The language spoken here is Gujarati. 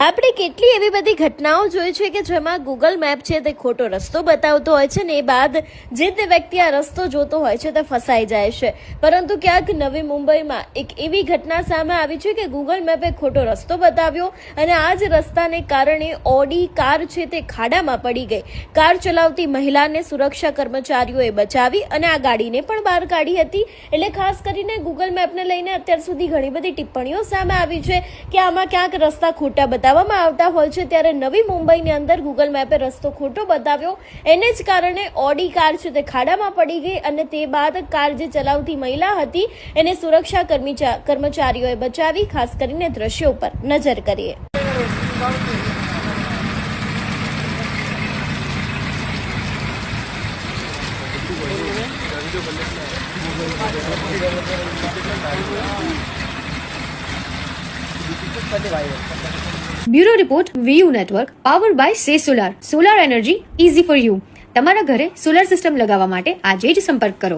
આપણે કેટલી એવી બધી ઘટનાઓ જોઈ છે કે જેમાં ગૂગલ મેપ છે તે ખોટો રસ્તો બતાવતો હોય છે ને એ બાદ જે તે વ્યક્તિ આ રસ્તો જોતો હોય છે તે ફસાઈ જાય છે. પરંતુ ક્યાંક નવી મુંબઈમાં એક એવી ઘટના સામે આવી છે કે ગૂગલ મેપે ખોટો રસ્તો બતાવ્યો અને આ જ રસ્તાને કારણે ઓડી કાર છે તે ખાડામાં પડી ગઈ. કાર ચલાવતી મહિલાને સુરક્ષા કર્મચારીઓએ બચાવી અને આ ગાડીને પણ બહાર કાઢી હતી. એટલે ખાસ કરીને ગૂગલ મેપને લઈને અત્યાર સુધી ઘણી બધી ટિપ્પણીઓ સામે આવી છે કે આમાં ક્યાંક રસ્તા ખોટા બતાવવામાં આવતા હોય છે, ત્યારે નવી મુંબઈની અંદર ગૂગલ મેપે રસ્તો ખોટો બતાવ્યો. એને જ કારણે ઓડી કાર છે તે ખાડામાં પડી ગઈ અને તે બાદ કાર જે ચલાવતી મહિલા હતી, એને સુરક્ષા કર્મચારીઓએ બચાવી, ખાસ કરીને દ્રશ્યો ઉપર નજર કરીએ. Bureau report VU network, power by સે solar. Solar energy easy for you. તમારા ઘરે સોલાર સિસ્ટમ લગાવવા માટે આજે જ સંપર્ક કરો.